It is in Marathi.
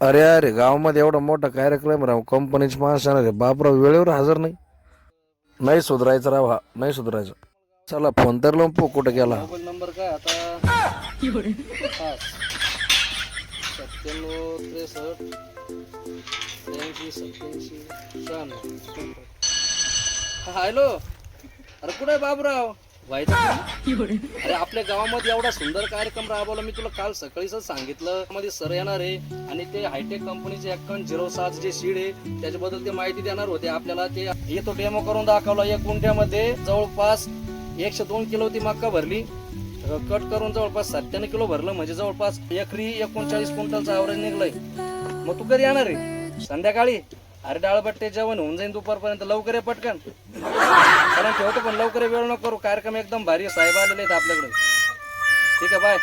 अरे अरे गावामध्ये एवढा मोठा कार्यक्रम राव कंपनीची माणसं रे. बापराव वेळेवर हजर नाही. नाही सुधरायचं राव हा. नाही सुधरायचं. चला फोन तर लावून पो कुठं गेला. मोबाईल नंबर काय आता? पाच सत्त्याण्णव त्रेसष्ट त्र्याऐंशी सत्याऐंशी शहाण्णव. हा, हॅलो. अरे कुठे आहे बाबूराव? व्हायचं अरे आपल्या गावामध्ये एवढा सुंदर कार्यक्रम राबवला. मी तुला काल सकाळीच सांगितलं. मध्ये सर येणार आहे आणि ते हायटेक कंपनीचे अकाउंट झिरो सात जे सीड आहे त्याच्याबद्दल ते माहिती देणार होते. आपल्याला ते येतो डेमो करून दाखवला एक गुंठ्यामध्ये. जवळपास एकशे दोन किलो ती मक्का भरली. कट करून जवळपास सत्त्याण्णव किलो भरलं. म्हणजे जवळपास एकरी एकोणचाळीस क्विंटलचा ॲव्हरेज निघलंय. मग तू कधी येणार आहे. संध्याकाळी अरे डाळबट्टे जेवण होऊन जाईन दुपारपर्यंत. लवकर ये पटकन. कारण ठेवतो पण लवकर वेळ नको करू. कार्यक्रम एकदम भारी आहे. साहेब आलेले आहेत आपल्याकडे ठीक आहे बाय